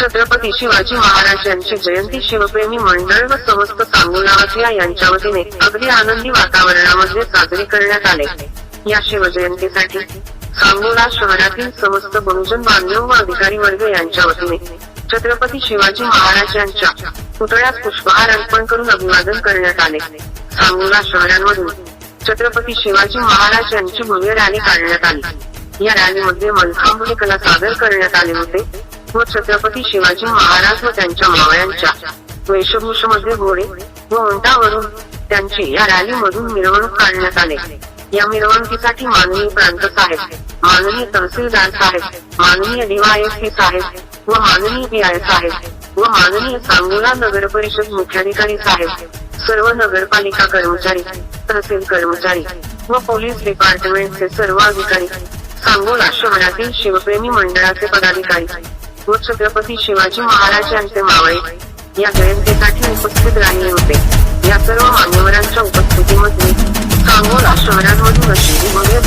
छत्रपती शिवाजी महाराज यांची जयंती शिवप्रेमी मंडळ व समस्त सांगोलावासिया यांच्या वतीने अगदी आनंदी वातावरणामध्ये साजरी करण्यात आले. या शिवजयंतीसाठी सांगोला शहरातील समस्त बहुजन बांधव व अधिकारी वर्ग यांच्या वतीने छत्रपती शिवाजी महाराज यांच्या पुतळ्यास पुष्पहार अर्पण करून अभिवादन करण्यात आले. सांगोला शहरांमधून छत्रपती शिवाजी महाराज यांची भव्य रॅली काढण्यात आली. या रॅलीमध्ये मलखांबुली कला सादर करण्यात आले होते. व छत्रपती शिवाजी महाराज व त्यांच्या मावळ्यांच्या वेशभूषमध्ये घोडे व उंटावरून त्यांची या रॅली मधून मिरवणूक काढण्यात आले. या मिरवणुकीसाठी माननीय प्रांत साहेब माननीय तहसीलदार साहेब माननीय डीवायएसपी साहेब व माननीय पी साहेब व माननीय सांगोला नगर परिषद मुख्याधिकारी साहेब सर्व नगरपालिका कर्मचारी तहसील कर्मचारी व पोलीस डिपार्टमेंटचे सर्व अधिकारी सांगोला शहरातील शिवप्रेमी मंडळाचे पदाधिकारी व छत्रपती शिवाजी महाराज यांचे मावळे. या जयंतीसाठी उपस्थित राहिले होते. या सर्व मान्यवरांच्या उपस्थितीमध्ये सांगोला शहरांमधून अशी भव्य